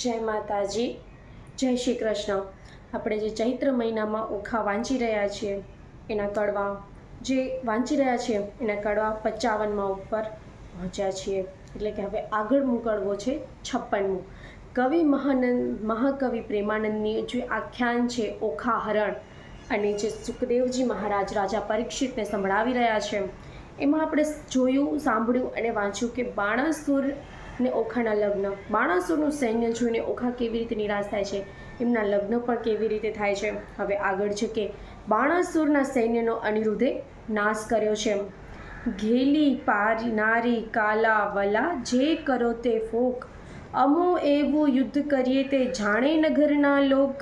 જય માતાજી, જય શ્રી કૃષ્ણ. આપણે જે ચૈત્ર મહિનામાં ઓખા વાંચી રહ્યા છીએ, એના કડવા, જે વાંચી રહ્યા છીએ, એના કડવા પચાવનમાં ઉપર પહોંચ્યા છીએ. એટલે કે હવે આગળનું કડવો છે છપ્પનમું. કવિ મહાનંદ, મહાકવિ પ્રેમાનંદની જે આખ્યાન છે ઓખા હરણ, અને જે સુખદેવજી મહારાજ રાજા પરીક્ષિતને સંભળાવી રહ્યા છે, એમાં આપણે જોયું, સાંભળ્યું અને વાંચ્યું કે બાણાસુર ને ઓખાના લગ્ન. બાણાસુરનું સૈન્ય જોઈને ઓખા કેવી રીતે નિરાશ થાય છે? એમના લગ્ન પણ કેવી રીતે થાય છે? હવે આગળ છે કે બાણાસુરના સૈન્યનો અનિરુદ્ધે નાશ કર્યો છે. ઘેલી, પારી, નારી, કાલા, વલા, જે કરો તે ફોક. અમો એવું યુદ્ધ કરીએ તે જાણે નગરના લોક.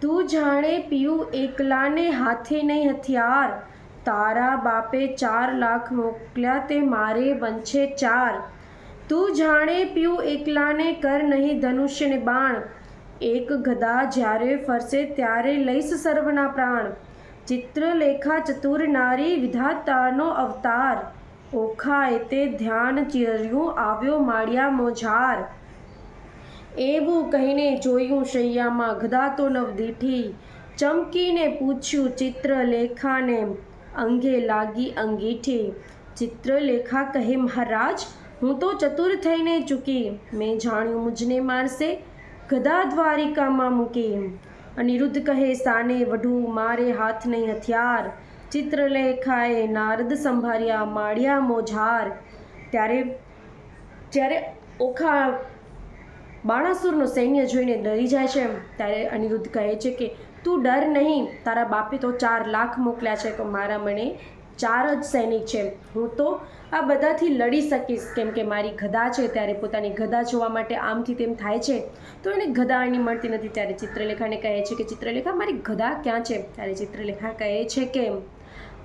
તું જાણે પીયું એકલાને હાથે નહીં હથિયાર. તારા બાપે ચાર લાખ મોકલ્યા તે મારે બનશે ચાર. તું જાણે પ્યુ એકલાને કર નહીં ધનુષ્ય ને બાણ. એક ગદા જ્યારે ફરશે ત્યારે લઈશ સર્વના પ્રાણ. ચિત્રલેખા ચતુર નારી વિધાતાનો અવતાર. ઓખાએ તે ધ્યાન ચિર્યું, આવ્યો માળિયા મોઝાર એવું કહીને જોયું શૈયામાં ગદા તો નવદીઠી. ચમકીને પૂછ્યું ચિત્રલેખાને, અંગે લાગી અંગીઠી? ચિત્રલેખા કહે, મહારાજ હું તો ચતુર થઈને ચૂકી. મેં જાણ્યું મુજને મારશે ગદા દ્વારિકામાં મૂકી. અનિરુદ્ધ કહે, સાને વઢુ, મારે હાથ નહીં હથિયાર. ચિત્રલેખાએ નારદ સંભાર્યા માળ્યા મોઝાર ત્યારે, જ્યારે ઓખા બાણાસુરનું સૈન્ય જોઈને ડરી જાય છે ત્યારે અનિરુદ્ધ કહે છે કે, તું ડર નહીં, તારા બાપે તો ચાર લાખ મોકલ્યા છે, તો મારા મને ચાર જ સૈનિક છે. હું તો આ બધાથી લડી શકીશ. કેમ કે મારી ગધા છે ત્યારે પોતાની ગધા જોવા માટે આમથી તેમ થાય છે. તો એને ગધા એની મળતી નથી ત્યારે ચિત્રલેખાને કહે છે કે, ચિત્રલેખા, મારી ગધા ક્યાં છે? ત્યારે ચિત્રલેખા કહે છે કે,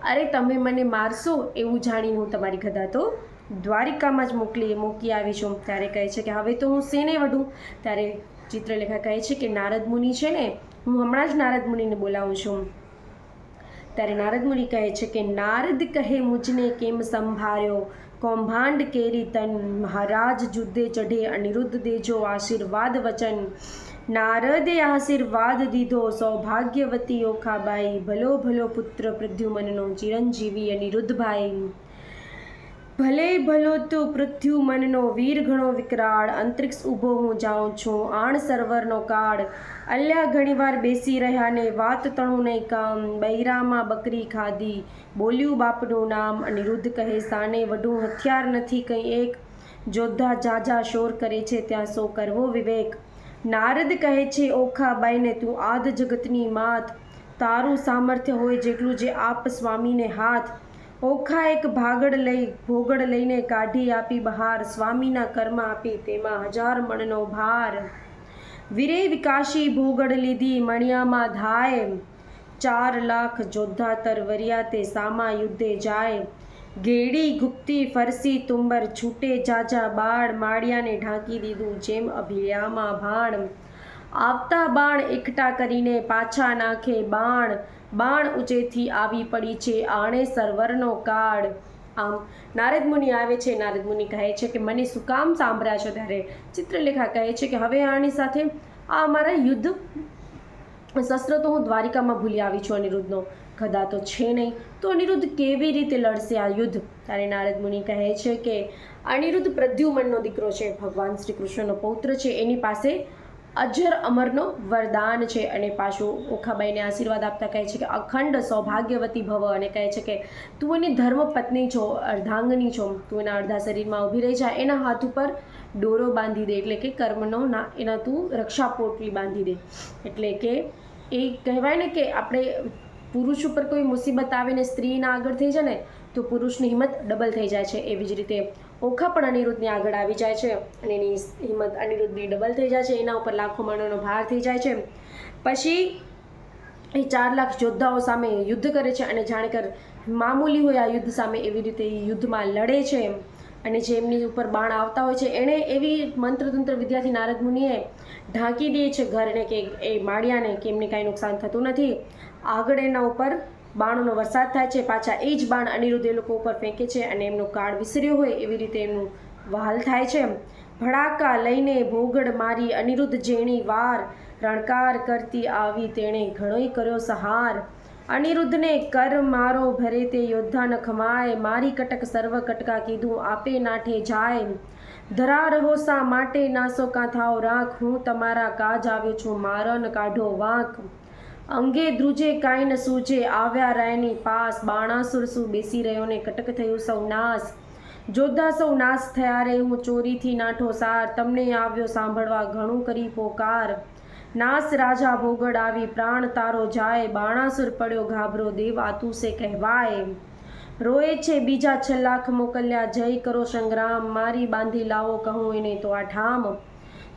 અરે, તમે મને મારશો એવું જાણીને હું તમારી ગધા તો દ્વારિકામાં જ મોકલી મૂકી આવી છું. ત્યારે કહે છે કે, હવે તો હું શેને વઢું. ત્યારે ચિત્રલેખા કહે છે કે, નારદ મુનિ છે ને, હું હમણાં જ નારદ મુનિને બોલાવું છું. ત્યારે નારદ મુનિ કહે છે કે, નારદ કહે મુજને કેમ સંભાળ્યો? કૌભાંડ કેરી તન મહારાજ જુદ્ધે ચઢે, અનિરુદ્ધ દેજો આશીર્વાદ વચન. નારદે આશીર્વાદ દીધો, સૌભાગ્યવતી ઓખાબાઈ, ભલો ભલો પુત્ર પ્રદ્યુમનનો, ચિરંજીવી અનિરુદ્ધભાઈ. ભલે ભલો તો પૃથ્યુમનનો વીર ઘણો વિકરાળ, અંતરિક્ષ ઊભો હું જાઉં છું, આણ સર્વરનો કાળ. અલ્યા ઘણીવાર બેસી રહ્યા ને વાત તણું નહીં કામ, બૈરામાં બકરી ખાધી. બોલ્યું બાપનું નામ, અનિરુદ્ધ કહે, સાને વઢું હથિયાર નથી કંઈ એક. જોધા જાજા શોર કરે છે, ત્યાં સો કરવો વિવેક. નારદ કહે છે ઓખાબાઈને તું આદ જગતની માત. તારું સામર્થ્ય હોય જેટલું જે આપ સ્વામીને હાથ. ઓખા એક ભાગડ લઈ ભોગડ લઈને કાઢી આપી બહાર, સ્વામીના કર્મ આપી તેમાં હજાર મણનો ભાર. વિરે વિકાસી ભોગડ લીધી મણિયામાં ધાય. ચાર લાખ જોધા તરવરિયા તે સામા યુદ્ધે જાય. ઘેડી ગુપ્તી ફરસી તુંબર છૂટે જાજા બાળ માળિયાને ઢાંકી દીધું જેમ અભિયામાં ભાણ. આવતા બાણ એકઠા કરીને પાછા નાખે બાણ. બાણ ઉંચેથી આવી પડી છે આણે સર્વરનો કાળ. આમ, નારદ મુનિ આવે છે. નારદ મુનિ કહે છે કે, મને શું કામ સાંભળ્યા છો? ત્યારે ચિત્રલેખા કહે છે કે, હવે આની સાથે આ અમારા યુદ્ધ શસ્ત્ર તો હું દ્વારિકામાં ભૂલી આવી છું અનિરુદ્ધનો. ગદા તો છે નહીં. તો અનિરુદ્ધ કેવી રીતે લડશે આ યુદ્ધ? ત્યારે નારદ મુનિ કહે છે કે, અનિરુદ્ધ પ્રદ્યુમનનો દીકરો છે. ભગવાન શ્રી કૃષ્ણનો પૌત્ર છે. એની પાસે અજર અમરનો વરદાન છે અને પાછું ઓખાબાઈને આશીર્વાદ આપતા કહે છે કે અખંડ સૌભાગ્યવતી ભવ અને કહે છે કે તું એની ધર્મપત્ની છો, અર્ધાંગની છો, તું એના અડધા શરીરમાં ઊભી રહી જા, એના હાથ ઉપર ડોરો બાંધી દે એટલે કે કર્મનો ના, એના તું રક્ષા પોટલી બાંધી દે. એટલે કે એ કહેવાય ને કે આપણે પુરુષ ઉપર કોઈ મુસીબત આવે ને સ્ત્રીના આગળ થઈ જાય ને, તો પુરુષની હિંમત ડબલ થઈ જાય છે. એવી જ રીતે ઓખા પણ અનિરુદ્ધની આગળ આવી જાય છે અને એની હિંમત અનિરુદ્ધની ડબલ થઈ જાય છે. એના ઉપર લાખો મણોનો ભાર થઈ જાય છે. પછી એ ચાર લાખ યોદ્ધાઓ સામે યુદ્ધ કરે છે અને જાણે કર મામૂલી હોય આ યુદ્ધ સામે એવી રીતે એ યુદ્ધમાં લડે છે. અને જે એમની ઉપર બાણ આવતા હોય છે. એણે એવી મંત્રતંત્ર વિદ્યાથી નારદ મુનિએ ઢાંકી દે છે ઘરને કે એ માળિયાને કે એમને કાંઈ નુકસાન થતું નથી. આગળ એના ઉપર બાણોનો વરસાદ થાય છે, પાછા એ જ બાણ અનિરુદ્ધ એ લોકો ઉપર ફેંકે છે અને એમનો કાળ વિસર્યો હોય એવી રીતે એમનું વહાલ થાય છે. ભડાકા લઈને ભોગડ મારી અનિરુદ્ધ જેણી વાર, રણકાર કરતી આવી તેણે ઘણોય કર્યો સહાર. અનિરુદ્ધને કર મારો ભરે તે યોદ્ધા ન ખમાય, મારી કટક સર્વ કટકા કીધું આપે નાઠે જાય. ધરા રહો સા માટે નાસો કાં થાવ રાખ, હું તમારા કાજ આવ્યો છું, મારન કાઢો વાંક. અંગે ધ્રુજે કાંઈ ન સૂજે. આવ્યા રાયની પાસ બાણાસુર શું બેસી રહ્યો ને કટક થયું સૌ નાશ. જોધા સૌ નાશ થયા રે, હું ચોરીથી નાઠો સાર. તમને આવ્યો સાંભળવા ઘણું કરી પોકાર. નાસ રાજા ભોગડ આવી, પ્રાણ તારો જાય. બાણાસુર પડ્યો ગાભરો દેવ આતુસે કહેવાય. રોએ છે બીજા છલાખ મોકલ્યા, જય કરો સંગ્રામ. મારી બાંધી લાવો કહું એને તો આ ઠામ.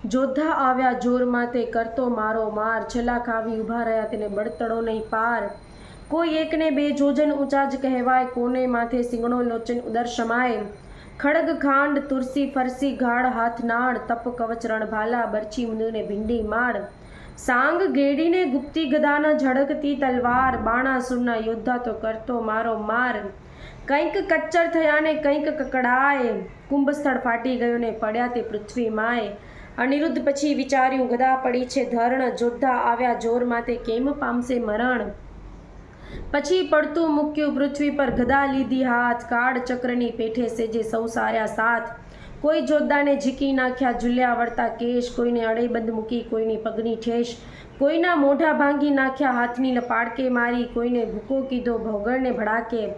જોધા આવ્યા જોરમાં તે કરતો મારો માર. છલા ખાવી ઊભા રહ્યા, તેને બળતડો નહીં પાર. કોઈ એકને બે જોજન ઊંચા જ કહેવાય, કોને માથે સિંગણો લોચન ઉદર સમાય. ખડગ ખાંડ તુલસી ફરસી ગાઢ હાથ નાળ, તપ કવચ રણભાલા બરછી મુંદને ભીંડી માળ. સાંગ ગેડીને ગુપ્તી ગદાના ઝડકતી તલવાર બાણાસુરના યોદ્ધા તો કરતો મારો માર. કંઈક કચ્ચર થયા ને કંઈક કકડાય, કુંભસ્થળ ફાટી ગયો ને પડ્યા તે પૃથ્વી માય. અનિરુદ્ધ પછી વિચાર્યું, ગદા પડી છે ધરણ જોધા આવ્યા જોરમાં તે કેમ પામશે મરણ? પછી પડતું મૂક્યું પૃથ્વી પર, ગદા લીધી હાથ, કાળ ચક્રની પેઠે સેજે સૌ સાર્યા સાથ. કોઈ જોધાને ઝીકી નાખ્યા, ઝૂલ્યા વળતા કેશ, કોઈને અડેબંધ મૂકી, કોઈની પગની ઠેશ કોઈના મોઢા ભાંગી નાખ્યા, હાથની લપાડકે મારી, કોઈને ભૂકો કીધો ભોગળને ભડાકે.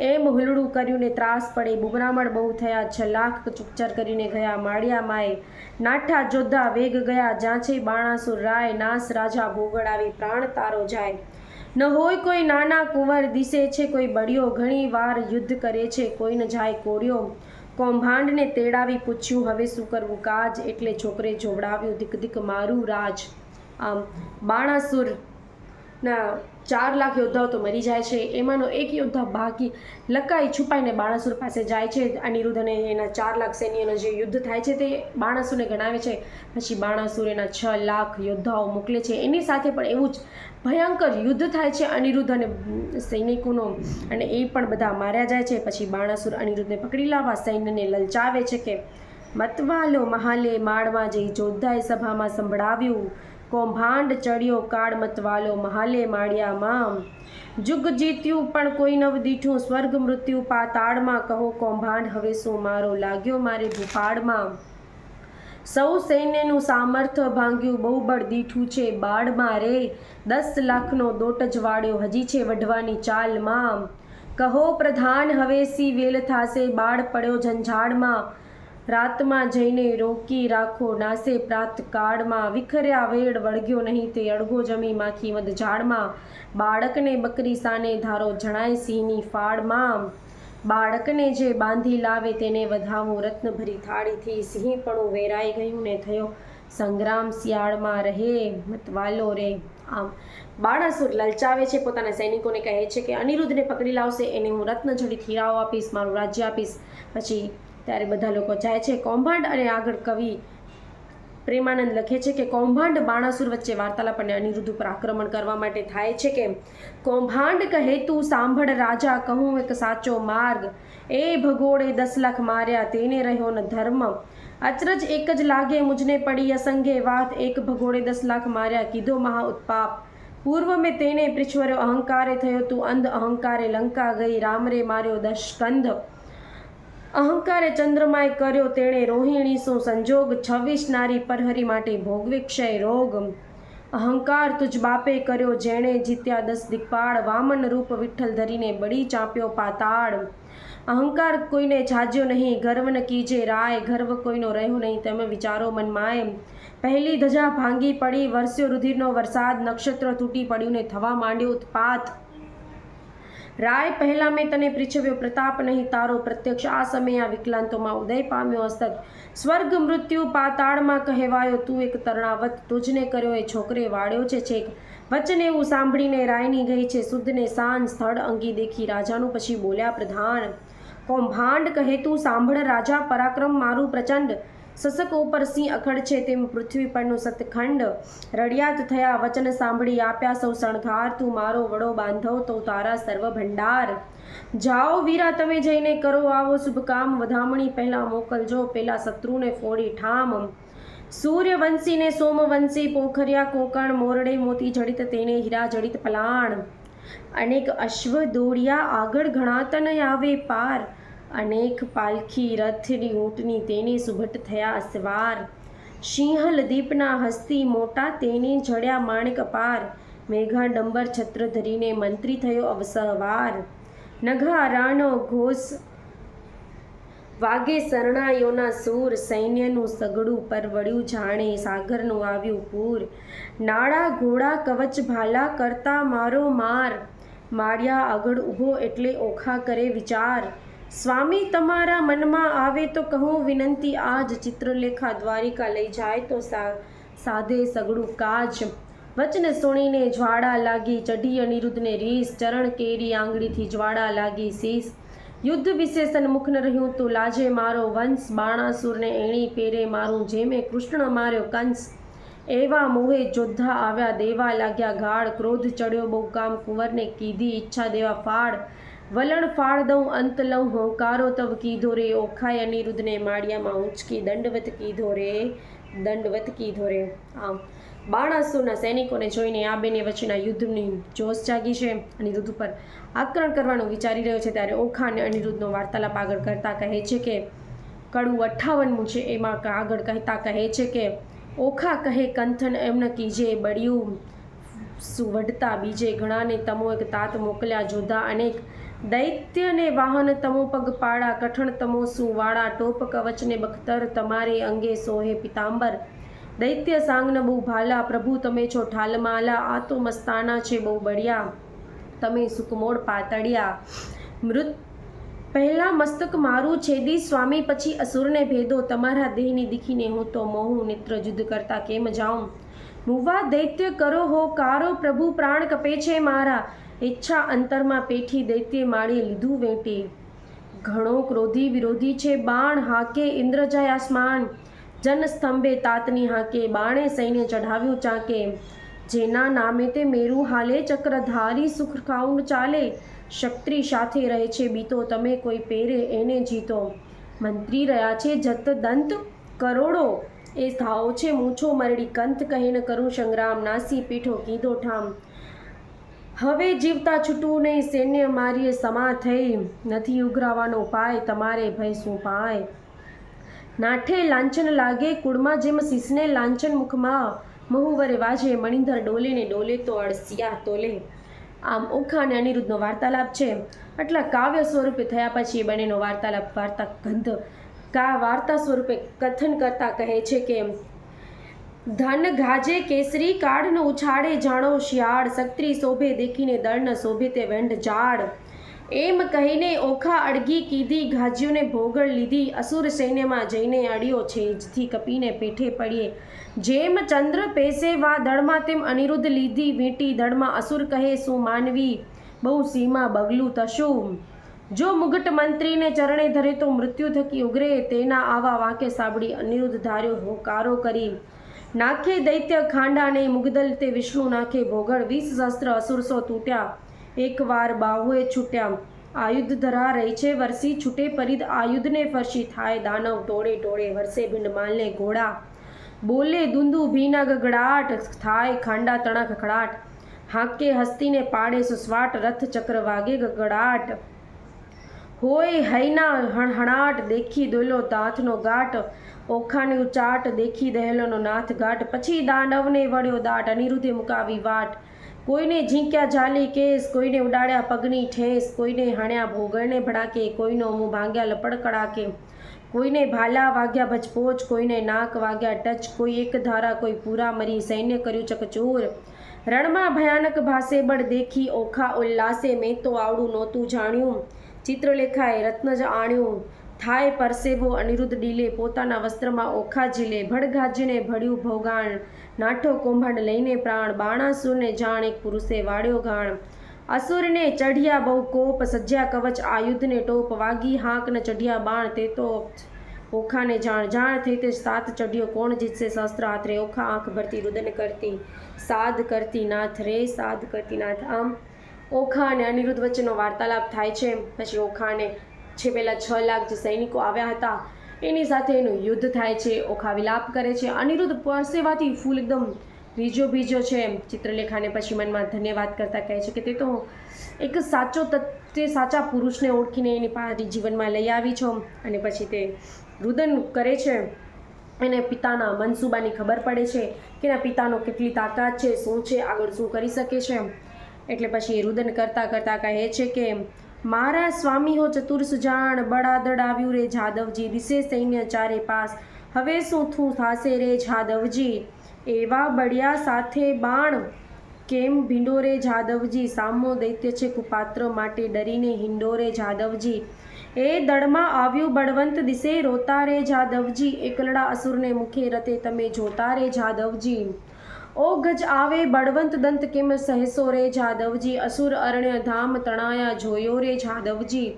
એમ હુલડું કર્યું ને ત્રાસ પડે. બુમરામણ બહુ થયા. છ લાખ ચુપચાર કરીને ગયા. માળિયા માએ નાઠા જોધા વેગ ગયા. જ્યાં છે બાણાસુર રાય, નાસ રાજા ભોગળ આવી પ્રાણ તારો જાય. ન હોય કોઈ નાના કુંવર દિશે છે, કોઈ બળિયો ઘણી વાર યુદ્ધ કરે છે કોઈને જાય કોળિયો. કૌભાંડને તેડાવી પૂછ્યું, હવે શું કરવું? કાજ? એટલે છોકરે જોવડાવ્યું ધીક ધીક મારું રાજ. આમ, બાણાસુરના ચાર લાખ યોદ્ધાઓ તો મરી જાય છે. એમાંનો એક યોદ્ધા બાકી લકાઈ છુપાઈને બાણાસુર પાસે જાય છે અનિરુદ્ધ અને એના ચાર લાખ સૈન્યનો જે યુદ્ધ થાય છે તે બાણાસુરને ગણાવે છે. પછી બાણાસુર એના છ લાખ યોદ્ધાઓ મોકલે છે. એની સાથે પણ એવું જ ભયંકર યુદ્ધ થાય છે. અનિરુદ્ધ અને સૈનિકોનો અને એ પણ બધા માર્યા જાય છે. પછી બાણાસુર અનિરુદ્ધને પકડી લાવવા સૈન્યને લલચાવે છે કે, મતવાલો મહાલે માળમાં જઈ જોધાએ સભામાં સંભળાવ્યું. કૌભાંડ ચડ્યો કાળ મતવાલો મહાલે માળિયામાં જુગ જીત્યું પણ કોઈ નવ દીઠું સ્વર્ગ મૃત્યુ પાતાળમાં કહો કૌભાંડ, હવે શું મારો લાગ્યો મારે ભૂપાળમાં સૌ સૈન્યનું સામર્થ્ય ભાંગ્યું બહુ બળ દીઠું છે બાળમાં રે. દસ લાખનો દોટ જ વાળ્યો, હજી છે વઢવાની ચાલમાં કહો પ્રધાન, હવે સી વેલ થાશે, બાળ પડ્યો ઝંઝાળમાં. રાતમાં જઈને રોકી રાખો, નાસે પ્રાત કાળમાં વિખર્યા વેડ વળગ્યો નહીં તે અડગો જમી માખી મધ ઝાડમાં. બાળકને બકરી સાને ધારો જણાય સિંહની ફાળમાં. બાળકને જે બાંધી લાવે તેને વધાવું રત્નભરી થાળીથી સિંહપણું વેરાઈ ગયું ને થયો સંગ્રામ શિયાળમાં રહે મતવાલો રે. આમ, બાણાસુર લલચાવે છે, પોતાના સૈનિકોને કહે છે કે અનિરુદ્ધને પકડી લાવશે, એને હું રત્નજડી હીરાઓ આપીશ, મારું રાજ્ય આપીશ. પછી ત્યારે બધા લોકો જાય છે. કૌભાંડ અને આગળ કવિ પ્રેમાનંદ લખે છે કે કૌભાંડ બાણાસુર વચ્ચે વાર્તાલાપ અને અનિરુદ્ધ ઉપર આક્રમણ કરવા માટે થાય છે કે કૌભાંડ કહે તું સાંભળ રાજા કહું એક સાચો માર્ગ. એ ભગોળે દસ લાખ માર્યા, તેને રહ્યો ન ધર્મ. અચરજ એક જ લાગે, મુજને પડી અસંગે વાત. એક ભગોળે દસ લાખ માર્યા, કીધો મહા ઉત્પાપ. પૂર્વ મેં તેને પૃચ્છવર્યો અહંકારે થયો તું અંધ, અહંકારે લંકા ગઈ. રામરે માર્યો દશ કંધ અહંકારે ચંદ્રમાએ કર્યો તેણે રોહિણી શું સંજોગ? છવ્વીસ નારી પરહરી માટે ભોગવી ક્ષય રોગ? અહંકાર તુજ બાપે કર્યો જેણે જીત્યા દસ દિક્પાળ વામન રૂપ વિઠ્ઠલ ધરીને બળી ચાંપ્યો પાતાળ. અહંકાર કોઈને છાજ્યો નહીં ગર્વ ન કીજે રાય, ગર્વ કોઈનો રહ્યો નહીં તમે વિચારો મનમાં પહેલી ધજા ભાંગી પડી વરસ્યો રુધિરનો વરસાદ, નક્ષત્ર તૂટી પડ્યું ને થવા માંડ્યો ઉત્પાત. રાય પહેલા મેં તને પૃચ્છવ્યો પ્રતાપ નહીં, તારો પ્રત્યક્ષ. આ સમયે આ વિકલાંતોમાં ઉદય પામ્યો અસ્તક સ્વર્ગ મૃત્યુ પાતાળમાં કહેવાયો, તું એક તરણાવત. તુજને કર્યો એ છોકરે વાળ્યો છે છેક. વચને એવું સાંભળીને રાયની ગઈ છે. શુદ્ધને સાંજ સ્થળ અંગી દેખી રાજાનું પછી બોલ્યા, પ્રધાન કૌભાંડ કહે તું, સાંભળ રાજા પરાક્રમ મારું પ્રચંડ. સસક ઉપર સિંહ અખડ છે તેમ પૃથ્વી પરનું સતખંડ. રડિયાત થયા વચન સાંભળી આપ્યા સૌ શણગાર તું મારો વડો બાંધવ તો તારા સર્વ ભંડાર જાઓ વીરા, તમે જઈને કરો આવો શુભ કામ. વધામણી પહેલા મોકલજો, પેલા શત્રુને ફોડી ઠામ. સૂર્યવંશી ને સોમવંશી પોખરિયા, કોકણ મોરડે મોતી જડિત તેને હીરા જડિત પલાણ. અનેક અશ્વ દોડ્યા, આગળ ગણાતન આવે પાર. અનેક પાલખી રથની ઊંટની તેને સુભટ થયા અસવાર. સિંહલ દીપના હસ્તી મોટા તેને જડ્યા માણેક પાર મેઘા ડંબર છત્ર ધરીને મંત્રી થયો અવસવાર નઘા રાણો ઘોષ વાગે શરણાયોના સૂર. સૈન્યનું સગડું પરવડ્યું જાણે સાગરનું આવ્યું પૂર. નાળા ઘોડા કવચ ભાલા કરતા મારો માર. માળિયા આગળ ઊભો એટલે ઓખા કરે વિચાર. સ્વામી તમારા મનમાં આવે તો કહું, વિનંતી આજ ચિત્રલેખા દ્વારિકા લઈ જાય તો સાધે સગડું કાજ. વચન સુણીને જ્વાળા લાગી, ચઢી અનિરુદ્ધને રીસ, ચરણ કેરી આંગળીથી જ્વાળા લાગી શીશ યુદ્ધ વિશેષણ મુખન રહ્યું તું, લાજે મારો વંશ, બાણાસુરને એણી પેરે મારું જેમે કૃષ્ણ માર્યો કંસ. એવા મોહે જોદ્ધા આવ્યા, દેવા લાગ્યા ગાળ, ક્રોધ ચડ્યો બહુ કામ કુંવરને કીધી ઈચ્છા દેવા ફાળ. વલણ ફાળ દઉં અંત લઉં, હોંકારો તવ કીધો રે, ઓખાય અનિરુદ્ધને માળિયામાં ઊંચકી દંડવત કીધો રે, દંડવત કીધો રે. આમ, બાણાસુરના સૈનિકોને જોઈને આ બેને વચ્ચેના યુદ્ધની જોશ જાગી છે અનિરુદ્ધ ઉપર આક્રમણ કરવાનું વિચારી રહ્યો છે ત્યારે ઓખા અને અનિરુદ્ધનો વાર્તાલાપ આગળ કરતા કહે છે કે, કડું અઠ્ઠાવનમું છે એમાં આગળ કહેતા કહે છે કે, ઓખા કહે, કંથન એમને કીજે, બળ્યું સુવડતા બીજે ઘણાને તમો એક તાત મોકલ્યા. જોધા અનેક દૈત્યને વાહન તમો પગ પાડા કઠણ તમો સુવાળા, ટોપ કવચને બખ્તર તમારે અંગે સોહે પિતાંબર. દૈત્ય સાંગન બહુ ભાલા, પ્રભુ તમે છો ઠાલમાલા, આ તો મસ્તાના છે બહુ બળિયા તમે સુકમોળ પાતળિયા. મૃત પહેલા મસ્તક મારું છેદી, સ્વામી પછી અસુરને ભેદો, તમારા દેહની દીખીને હું તો મોહું નેત્ર યુદ્ધ કરતા કેમ જાઉં? મુવા દૈત્ય કરો હો, કારો પ્રભુ પ્રાણ કપે છે મારા. ઈચ્છા અંતરમાં પેઠી દૈત્ય માળી લીધું વેટી. ઘણો ક્રોધી વિરોધી છે બાણ, હાકે ઇન્દ્રજય આસમાન. જન સ્તંભે તાતની હાકે, બાણે સૈન્ય ચઢાવ્યું ચાકે. જેના નામે તે મેરુ હાલે, ચક્રધારી સુખ ખાઉન ચાલે. શક્તિ સાથે રહે છે બીતો, તમે કોઈ પહેરે એને જીતો. મંત્રી રહ્યા છે જત દંત કરોડો. એ થાઓ છે, મૂછો મરડી કંત કહીને કરું સંગ્રામ, નાસી પીઠો કીધો ઠામ. હવે જીવતા છૂટવું નહીં, સૈન્ય મારીએ સમા થઈ. નથી ઉઘરાવાનો પાય, તમારે ભય શું પાય? નાઠે લાંછન લાગે, કુળમાં જેમ શીશને લાંછન મુખમાં. મહુવરે વાજે, મણિધર ડોલે ને ડોલે તો અળસિયા તોલે. આમ ઓખા અને અનિરુદ્ધનો વાર્તાલાપ છે. આટલા કાવ્ય સ્વરૂપે થયા પછી બંનેનો વાર્તાલાપ વાર્તા ગંધ કા વાર્તા સ્વરૂપે કથન કરતા કહે છે કે, ધન ગાજે કેસરી કાળનો ઉછાળે જાણો શિયાળ, સત્રી શોભે દેખીને દળન શોભે તે વેંઢ ઝાડ. એમ કહીને ઓખા અડગી કીધી ગાજ્યોને ભોગળ લીધી, અસુર સૈન્યમાં જઈને અડ્યો છે જથી કપીને પેઠે પડીએ. જેમ ચંદ્ર પેસે વા દળમાં તેમ અનિરુદ્ધ લીધી, વીંટી દળમાં અસુર કહે, શું માનવી? બહુ સીમા બગલું તશું. જો મુગટ મંત્રીને ચરણે ધરે તો મૃત્યુ થકી ઉગરે તેના આવા વાંકે સાંભળી અનિરુદ્ધ ધાર્યો હોકારો કરી નાખે દૈત્ય ખાંડાને મુગદલ તે વિષ્ણુ નાખે ભોગળ. વીસ શસ્ત્ર અસુરસો તૂટ્યા. એકવાર બાહુએ છૂટ્યા. આયુધ ધરા રહી છે વરસી. છૂટે પરિદ આયુધને ફરશી. થાય દાનવ ટોળે ટોળે. વરસે ભીંડ માલને ઘોડા. બોલે દુંદુ ભીના ગગડાટ થાય ખાંડા તણા ખખડાટ હાકે હસ્તીને પાડે સુસ્વાટ. રથ ચક્ર વાગે ગગડાટ. હોય હૈના હણહણાટ દેખી દોલો દાંતનો ગાટ, ઓખાની ઉચાટ દેખી દહેલોનો નાથ ગાટ. પછી દાનવને વળ્યો દાટ, અનિરુદ્ધે મુકાવી વાટ. કોઈને ઝીંક્યા જાલી કેસ, કોઈને ઉડાડ્યા પગની ઠેસ, કોઈને હણ્યા ભોગળને ભડાકે, કોઈનો મું ભાંગ્યા લપડ કડાકે કોઈને ભાલા વાગ્યા ભજપોચ, કોઈને નાક વાગ્યા ટચ, કોઈ એક ધારા, કોઈ પૂરા મરી સૈન્ય કર્યું ચકચૂર. રણમાં ભયાનક ભાસે બળ દેખી ઓખા ઉલ્લાસે મેં તો આવડું નહોતું જાણ્યું. ચિત્રલેખાએ રત્નજ આણ્યું થાય પરસેવો અનિરુદ્ધ ડીલે, પોતાના વસ્ત્રમાં ઓખા ઝીલે, ભડગાજીને ભળ્યું ભોગાણ નાઠો કૌભાંડ લઈને પ્રાણ, બાણાસુરને જાણ એક પુરુષે વાળ્યો ગાણ. અસુરને ચઢિયા બહુ કોપ સજ્યા કવચ આયુધને ટોપ, વાગી હાંકને ચઢિયા બાણ, તે તો ઓખાને જાણ જાણ થઈ તે સાત ચઢિયો, કોણ જીતશે શસ્ત્ર? હાથરે ઓખા આંખ ભરતી રુદન કરતી, સાદ કરતી નાથ રે, સાદ કરતી નાથ. આમ ઓખા અને અનિરુદ્ધ વચ્ચેનો વાર્તાલાપ થાય છે. પછી ઓખાને છે પહેલાં છ લાખ જે સૈનિકો આવ્યા હતા, એની સાથે એનું યુદ્ધ થાય છે. ઓખા વિલાપ કરે છે. અનિરુદ્ધ પરસેવાથી ફૂલ એકદમ રીજો બીજો છે. ચિત્રલેખાને પછી મનમાં ધન્યવાદ કરતા કહે છે કે તે તો એક સાચો તે સાચા પુરુષને ઓળખીને એની પાસે જીવનમાં લઈ આવી છો. અને પછી તે રુદન કરે છે. એને પિતાના મનસૂબાની ખબર પડે છે કે એના પિતાનો કેટલી તાકાત છે, શું છે, આગળ શું કરી શકે છે. એટલે પછી રુદન કરતાં કરતાં કહે છે કે, મારા સ્વામી હો ચતુર સુજાણ બળાદળ આવ્યું રે જાદવજી દિશે સૈન્ય ચારે પાસ. હવે શું થું થાશે રે જાદવજી? એવા બળિયા સાથે બાણ કેમ ભીંડોરે જાદવજી? સામો દૈત્ય છે કુપાત્ર માટે ડરીને હિંડોરે જાદવજી. એ દળમાં આવ્યું બળવંત દિશે રોતા રે જાદવજી. એકલડા અસુરને મુખે રતે તમે જોતા રે જાદવજી. ઓ ગજ આવે બળવંત દંત કેમ સહેસો રે જાદવજી અસુર અરણ્ય ધામ તણાયા જોયો રે જાદવજી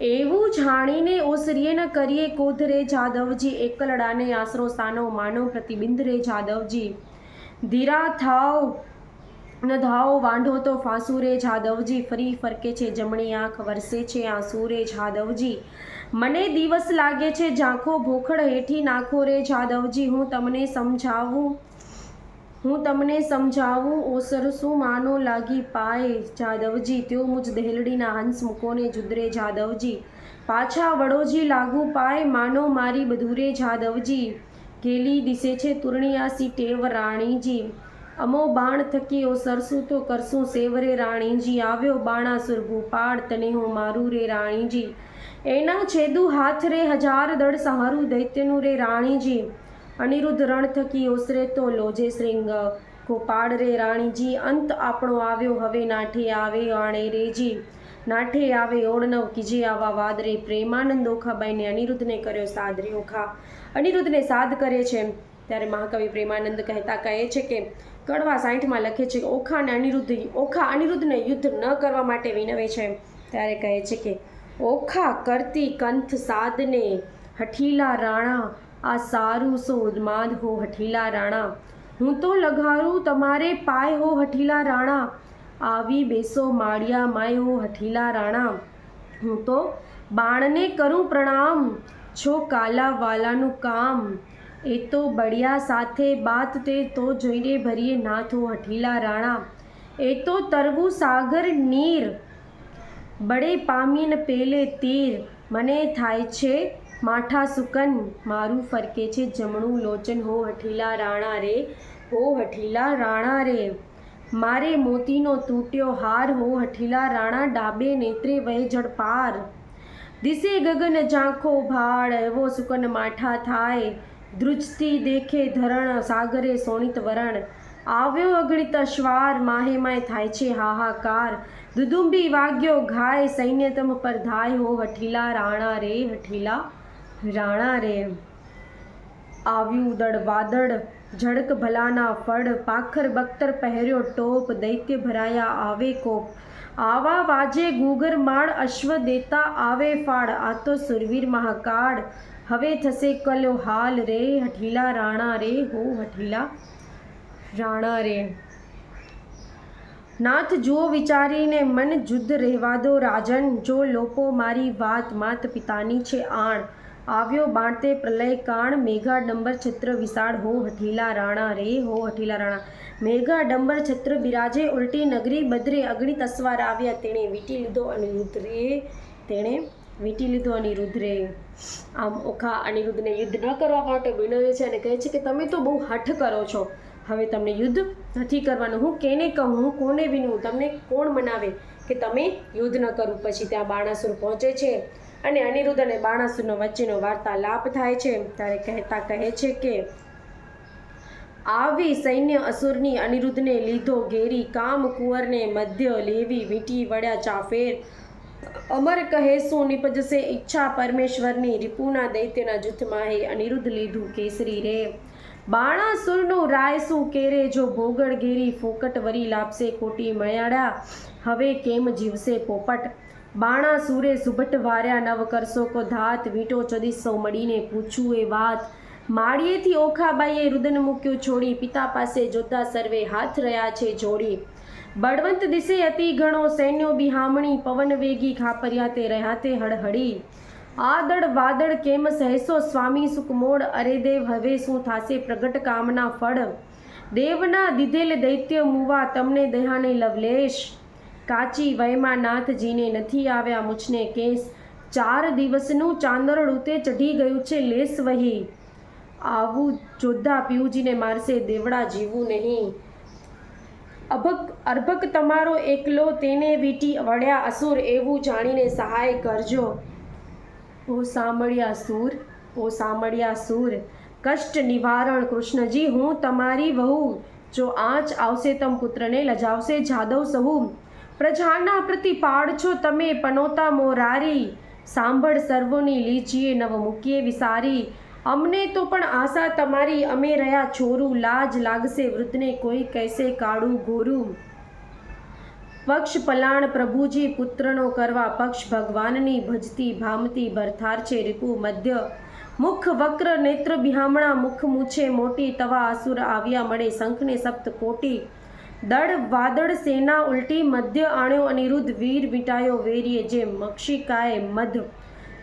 એવું જાણીને ઓસરીએ ન કરીએ કોધ રે જાદવજી એકલડાને આશરો સાનો માનો પ્રતિબિંદ રે જાદવજી ધીરા થાવ, ન ધાવ વાંઢો તો ફાંસુ રે જાદવજી ફરી ફરકે છે જમણી આંખ, વરસે છે આંસુ રે જાદવજી મને દિવસ લાગે છે ઝાંખો ભોખડ હેઠી નાખો રે જાદવજી હું તમને સમજાવું હું તમને સમજાવું, ઓસર શું માનો લાગી પાય? જાદવજી ત્યો મુજ દહેલડીના હંસ મૂકોને જુદરે જાદવજી. પાછા વડોજી લાગુ પાય, માનો મારી બધુરે જાદવજી. ઘેલી દિશે છે તુરણિયાસી ટેવ રાણીજી. અમો બાણ થકી ઓ સરસું તો કરશું સેવરે રાણીજી. આવ્યો બાણાસુર ભૂપાળ તને હું મારું રે રાણીજી. એના છેદુ હાથ રે હજાર દળ સહારું દૈત્યનું રે રાણીજી. અનિરુદ્ધ રણ થકી ઓસરે તો લોજે શ્રીંગ. ગોપાળ રે રાણીજી, અંત આપણો આવ્યો હવે નાઠે આવે આણે રેજી. નાઠે આવે ઓળનવ કીજે આવા વાદરે પ્રેમાનંદ ઓખાબાઈને અનિરુદ્ધને કર્યો સાદરે ઓખા. અનિરુદ્ધને સાદ કરે છે ત્યારે મહાકવિ પ્રેમાનંદ કહેતા કહે છે કે, કડવા સાઠમાં લખે છે કે, ઓખા અને અનિરુદ્ધ, ઓખા અનિરુદ્ધને યુદ્ધ ન કરવા માટે વિનવે છે ત્યારે કહે છે કે, ઓખા કરતી કંથ સાદને હઠીલા રાણા આ સારું સો ઉન્માદ હો હઠીલા રાણા. હું તો લગાડું તમારે પાય હો હઠીલા રાણા. આવી બેસો માળિયા માય હો હઠીલા રાણા. હું તો બાણને કરું પ્રણામ, છો કાલા વાલાનું કામ. એ તો બળિયા સાથે બાત તે તો જોઈને ભરીએ નાથો હઠીલા રાણા. એ તો તરવું સાગર નીર, બળે પામીને પેલે તીર. મને થાય છે માઠા સુકન મારું ફરકે છે જમણું લોચન. હો હઠીલા રાણા રે, હો હઠીલા રાણા રે. મારે મોતીનો તૂટ્યો હાર, હો હઠીલા રાણા ડાબે નેત્રે વહે જડપાર દિશે ગગન ઝાંખો ભાળ, એવો સુકન માઠા થાય. ધ્રુજતી દેખે ધરણ, સાગરે સોણિત વરણ. આવ્યો અગણિત શ્વાર, માહે માય થાય છે હાહાકાર. દુદુંબી વાગ્યો ઘાય, સૈન્યતમ પર ધાય. હો હઠીલા રાણા રે, હઠીલા રાણા રે. આવ્યું દળ વાદળ ઝડક ભલાના ફળ, પાખર બખ્તર પહેર્યો ટોપ, દૈત્ય ભરાયા આવે કોપ. આવા વાજે ગુગર માળ અશ્વ દેતા આવે ફાળ. આ તો સુરવીર મહાકાળ. હવે થશે કલ્યો હાલ રે, હઠીલા રાણા રે. હો, હઠીલા રાણા રે. નાથ જો વિચારીને મન જુદ્ધ રહેવા દો, રાજન. જો લોકો મારી વાત માત પિતાની છે આણ. આવ્યો બાણતે પ્રલય કાણ મેઘા ડંબર છત્ર વિશાળ હો, હઠીલા રાણા રે હો, હઠીલા રાણા. મેઘા ડંબર છત્ર બિરાજે, ઉલટી નગરી બદરે અગ્નિ તસવાર આવ્યા. તેણે વીટી લીધો અનિરુદ્ધ રે તેણે વીટી લીધો અનિરુદ્ધ રે આમ ઓખા અનિરુદ્ધને યુદ્ધ ન કરવા માટે વિનવે છે અને કહે છે કે તમે તો બહુ હઠ કરો છો. હવે તમને યુદ્ધ નથી કરવાનું. હું કેને કહું? હું કોને વિનવું? તમને કોણ મનાવે કે તમે યુદ્ધ ન કરવું પછી ત્યાં બાણાસુર પહોંચે છે. અને અનિરુદ્ધ અને બાણાસુરનો વચ્ચેનો વાર્તાલાપ થાય છે. ત્યારે કહેતા કહે છે કે, આવી સૈન્ય અસુરની અનિરુદ્ધને લીધો ઘેરી કામ કુંવરને મધ્ય લેવી વીંટી વળ્યા ચાફેર. અમર કહે, શું નિપજશે ઈચ્છા પરમેશ્વરની? રિપુના દૈત્યના જૂથમાં હે અનિરુદ્ધ લીધું કેસરી રે. બાણાસુરનું રાય શું કેરે જો ભોગળ ઘેરી ફોકટ વરી લાપશે કોટી મયાડા? હવે કેમ જીવશે પોપટ? બાણાસુરે સુભટ વાર્યા નવ કરશો કો ધાત, વીટો ચદીસો મળીને પૂછું એ વાત. માળીએથી ઓખાબાઈએ રુદન મૂક્યું છોડી, પિતા પાસે જોતા સર્વે હાથ રહ્યા છે જોડી. બળવંત દિશે અતિ ઘણો સૈન્યો બિહામણી, પવન વેગી ખાપર્યા તે રહ્યા તે હળહળી. આદળ વાદળ કેમ સહેસો સ્વામી સુકમોડ અરે દેવ હવે શું થાશે પ્રગટ કામના ફળ? દેવના દીધેલ દૈત્ય મુવા, તમને દયાને લવલેશ. કાચી વયમાં નાથજીને નથી આવ્યા મુછને કેસ. ચાર દિવસનું ચાંદરડું ઉતે ચઢી ગયું છે લેસ વહી. આવું જોધા પિયુજીને મારશે દેવડા જીવું નહીં. અભક, અર્ભક તમારો એકલો તેને વીટી વળ્યા અસુર એવું જાણીને સહાય કરજો. ઓ સાંભળ્યા સૂર, ઓ સાંભળ્યા સૂર, કષ્ટ નિવારણ કૃષ્ણજી, હું તમારી વહુ. જો આંચ આવશે તમ પુત્રને લજાવશે જાદવ સહુ. પ્રજાના પ્રતિ પાડછો તમે પનોતા મોરારી. સાંભળ સર્વોની લીજીએ નવ મૂકીએ વિસારી. અમને તો પણ આશા તમારી, અમે રહ્યા છોરું લાજ લાગશે વૃદ્ધને કોઈ કહેશે કાળું ગોરું. પક્ષ પલાણ પ્રભુજી પુત્રનો કરવા પક્ષ ભગવાનની ભજતી ભામતી ભરથાર છે રીપુ મધ્ય. મુખ વક્ર નેત્ર બિહામણા, મુખ મૂછે મોટી તવા અસુર આવ્યા મળે શંખને સપ્ત કોટી. દળ વાદળ સેના ઉલટી મધ્ય આણ્યો અનિરુદ્ધ વીર વિટાયો વેરીએ જે મક્ષિકાએ મધ.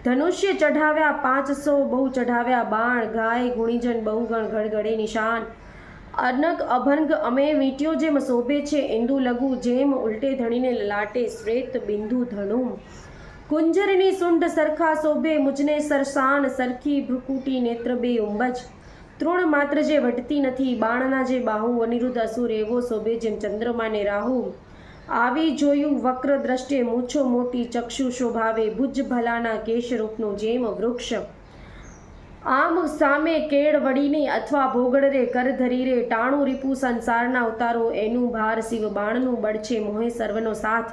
ધનુષ્ય ચઢાવ્યા પાંચસો, બહુ ચઢાવ્યા બાણ, ગાય, ગુણીજન, બહુગણ ગળગડે નિશાન. અનક અભંગ અમે વીંટ્યો જેમ શોભે છે ઇન્દુ લઘુ, જેમ ઉલટે ધણીને લાટે શ્વેત બિંદુ ધણું કુંજરની સુંડ સરખા શોભે, મુજને સરસાન સરખી ભ્રુકુટી નેત્ર બે ઉંબજ. તૃણ માત્ર જે વટતી નથી, બાણના જે બાહુ અનિરુદ્ધ અસુર એવો શોભે જેમ ચંદ્રમાને રાહુ. આવી જોયું વક્ર દ્રષ્ટિએ મૂછો મોટી ચક્ષુ શોભાવે, ભુજ ભલાના કેશરૂપનું જેમ વૃક્ષ. આમ સામે કેળ વળીને અથવા ભોગડરે કર ધરી રે ટાણું રીપુ સંસારના ઉતારો, એનું ભાર શિવ બાણનું બળ છે મોહે સર્વનો સાથ.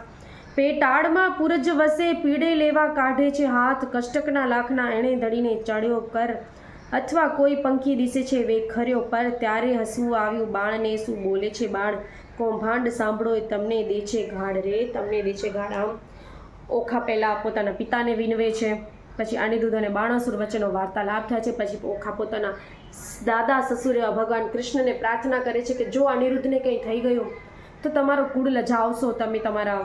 પેટાળમાં પૂરજ વસે, પીડે લેવા કાઢે છે હાથ, કષ્ટકના લાખના એણે ધડીને ચડ્યો કર. અથવા કોઈ પંખી દિશે છે વેખર્યો, પર ત્યારે હસવું આવ્યું બાણને શું બોલે છે બાણ કૌભાંડ સાંભળો એ તમને દે છે ગાઢ રે, તમને દે છે ગાઢ આમ ઓખા પહેલાં પોતાના પિતાને વિનવે છે. પછી અનિરુદ્ધ અને બાણાસુર વચ્ચેનો વાર્તાલાપ થાય છે. પછી ઓખા પોતાના દાદા સસુરે ભગવાન કૃષ્ણને પ્રાર્થના કરે છે કે જો અનિરુદ્ધને કંઈ થઈ ગયું, તો તમારો કુળ લજાવશો. તમે તમારા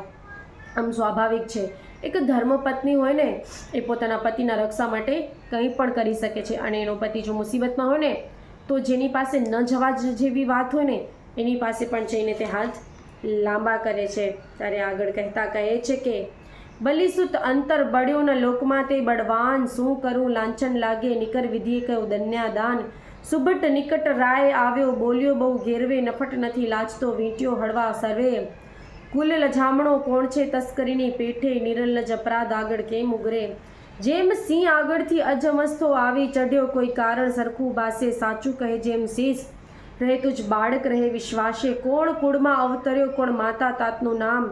આમ સ્વાભાવિક છે. એક ધર્મપત્ની હોય ને, એ પોતાના પતિના રક્ષા માટે કંઈ પણ કરી શકે છે. અને એનો પતિ જો મુસીબતમાં હોય ને, તો જેની પાસે ન જવા જેવી વાત હોય ને, એની પાસે પણ જઈને તે હાથ લાંબા કરે છે. ત્યારે આગળ કહેતા કહે છે કે બલિસુત અંતર બળ્યોના લોકમાં તે બળવાન, શું કરું? લાંછન લાગે, નિકર વિધિએ કહ્યું દન્યાદાન સુભટ નિકટ રાય આવ્યો, બોલ્યો, બહુ ઘેરવે, નફટ નથી, લાજતો, વીંટ્યો હળવા સર્વે. કુલ લજામણો કોણ છે? તસ્કરીની પેઠે નિરલજ અપરાધ આગળ કેમ ઉગરે જેમ સિંહ આગળથી અજમસ્તો આવી ચઢ્યો, કોઈ કારણ સરખું બાસે સાચું કહે જેમ શીશ રહે જ બાળક, રહે વિશ્વાસે. કોણ કુળમાં અવતર્યો, કોણ માતા તાતનું નામ?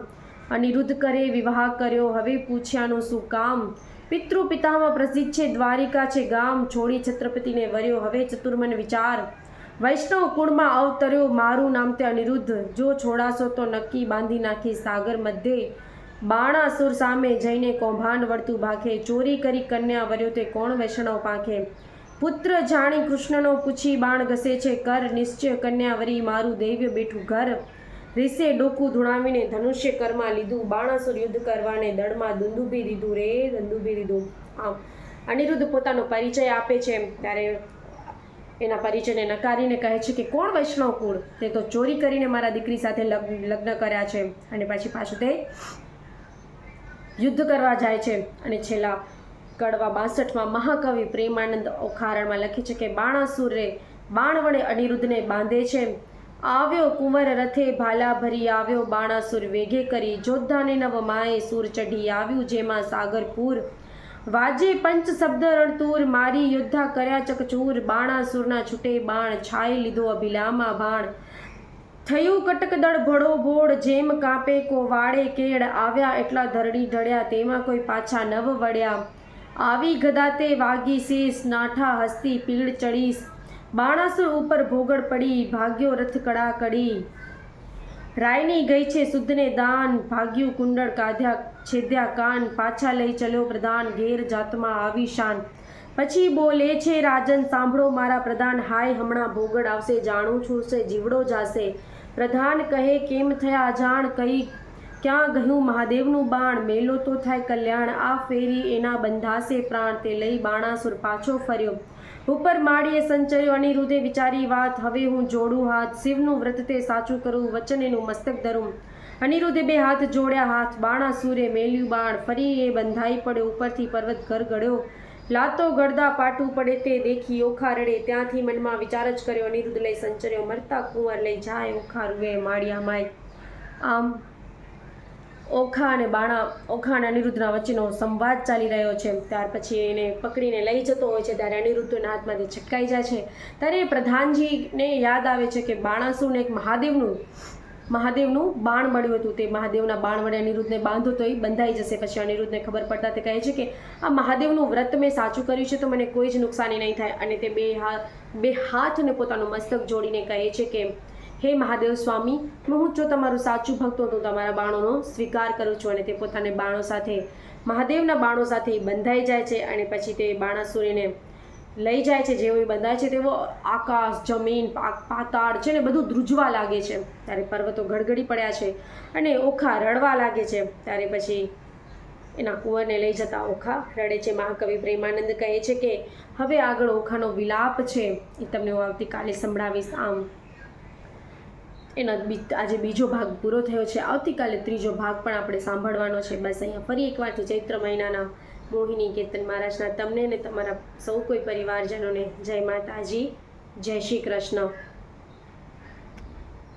અનિરુદ્ધ કરે વિવાહ કર્યો, હવે પૂછ્યાનું શું કામ? પિતૃ પિતામાં પ્રસિદ્ધ છે, દ્વારિકા છે ગામ. છોડી છત્રપતિને વર્યો, હવે ચતુર્મન વિચાર. વૈષ્ણવ કુળમાં અવતર્યો મારું નામ તે અનિરુદ્ધ જો છોડાશો તો નક્કી બાંધી નાખી સાગર મધ્યે બાણાસુર સામે જઈને કૌભાંડ વળતું ભાખે. ચોરી કરી કન્યા વર્યો તે કોણ વૈષ્ણવ પાંખે? પુત્ર જાણી કૃષ્ણનો પૂછી બાણ ઘસે છે. કર નિશ્ચય કન્યા વરી મારું દૈવ્ય બેઠું ઘર. રીસે ડોકું ધુણાવીને ધનુષ્ય કરમાં લીધું. બાણાસુર યુદ્ધ કરવાને દળમાં દુંદુભી દીધું રે દંદુભી દીધું. આમ, અનિરુદ્ધ પોતાનો પરિચય આપે છે ત્યારે એના પરિચયને નકારીને કહે છે કે કોણ વૈષ્ણવ કુળ? તે તો ચોરી કરીને મારા દીકરી સાથે લગ્ન કર્યા છે. અને પછી પાછું તે યુદ્ધ કરવા જાય છે. અને છેલ્લા કડવા બાસઠમાં મહાકવિ પ્રેમાનંદ ઓખારણમાં લખે છે કે બાણાસુરે બાણ વડે અનિરુદ્ધને બાંધે છે. આવ્યો કુંવર રથે ભાલા ભરી આવ્યો બાણાસુર વેગે કરી. જોધાને નવ માએ સૂર ચઢી આવ્યું જેમાં સાગરપુર વાજે પંચ શબ્દ રણતૂર, મારી યોદ્ધા કર્યા ચકચૂર, બાણાસુરના છૂટે બાણ, છાઈ લીધો અભિલામાં બાણ થયું કટકદળ ભળો ભોળ, જેમ કાપે કો વાળે કેડ આવ્યા એટલા ધરડી ઢળ્યા, તેમાં કોઈ પાછા નવ વળ્યા. આવી ગદાતે વાગી શેષ, નાઠા હસ્તી પીળ ચડીશ. બાણાસુર ઉપર ભોગળ પડી, ભાગ્યો રથ કડા કડી. રાયની ગઈ છે શુદ્ધને દાન. ભાગ્યું કુંડળ કાધ્યા છેદ્યા કાન. પાછા લઈ ચલ્યો પ્રધાન ઘેર જાતમાં આવી શાન પછી બોલે છે, રાજન, સાંભળો મારા પ્રધાન. હાય, હમણાં ભોગડ આવશે. જાણું છું છે જીવડો જાશે. પ્રધાન કહે, કેમ થયા જાણ? કઈ ક્યાં ગયું મહાદેવનું બાણ? મેલો તો થાય કલ્યાણ. આ ફેરી એના બંધાશે પ્રાણ. તે લઈ બાણાસુર પાછો ફર્યો. ઉપર માળીએ સંચર્યો અનિરુદ્ધે વિચારી વાત, હવે હું જોડું હાથ. શિવનું વ્રત તે સાચું કરું વચન એનું મસ્તક ધરું. અનિરુદ્ધે બે હાથ જોડ્યા હાથ. બાણાસુરે મેલ્યું બાણ. ફરી એ બંધાઈ પડ્યો. ઉપરથી પર્વત ઘર ગળ્યો. લાતો ગળદા પાટું પડે તે દેખી ઓખા રડે. ત્યાંથી મનમાં વિચાર જ કર્યો. અનિરુદ્ધ લઈ સંચર્યો. મરતા કુંવર લઈ જાય ઓખા રૂવે માળિયા માય. આમ ઓખા અને બાણા, ઓખા અને અનિરુદ્ધના વચ્ચેનો સંવાદ ચાલી રહ્યો છે. ત્યાર પછી એને પકડીને લઈ જતો હોય છે, ત્યારે અનિરુદ્ધના હાથમાંથી છટકાઈ જાય છે. ત્યારે પ્રધાનજીને યાદ આવે છે કે બાણાસુરને એક મહાદેવનું મહાદેવનું બાણ મળ્યું હતું. તે મહાદેવના બાણ વડે અનિરુદ્ધને બાંધો તો એ બંધાઈ જશે. પછી અનિરુદ્ધને ખબર પડતા તે કહે છે કે, આ મહાદેવનું વ્રત મેં સાચું કર્યું છે, તો મને કોઈ જ નુકસાની નહીં થાય. અને તે બે હાથ બે હાથને પોતાનું મસ્તક જોડીને કહે છે કે હે મહાદેવ સ્વામી, હું જો તમારું સાચું ભક્ત તો તમારા બાણોનો સ્વીકાર કરું છું અને તે પોતાને બાણો સાથે, મહાદેવના બાણો સાથે બંધાઈ જાય છે અને પછી તે બાણાસુરીને લઈ જાય છે. જેવો એ બંધાય છે તેવો આકાશ, જમીન પાતાળ છે ને બધું ધ્રુજવા લાગે છે. ત્યારે પર્વતો ગડગડી પડ્યા છે અને ઓખા રડવા લાગે છે. ત્યારે પછી એના કુંવરને લઈ જતા ઓખા રડે છે. મહાકવિ પ્રેમાનંદ કહે છે કે, હવે આગળ ઓખાનો વિલાપ છે. એ તમને હું આવતીકાલે સંભળાવીશ. આમ એનો આજે બીજો ભાગ પૂરો થયો છે. આવતીકાલે ત્રીજો ભાગ પણ આપણે સાંભળવાનો છે. બસ અહીંયા ફરી એકવારથી ચૈત્ર મહિનાના મોહિની કેતન મહારાજના તમને ને તમારા સૌ કોઈ પરિવારજનોને જય માતાજી, જય શ્રી કૃષ્ણ.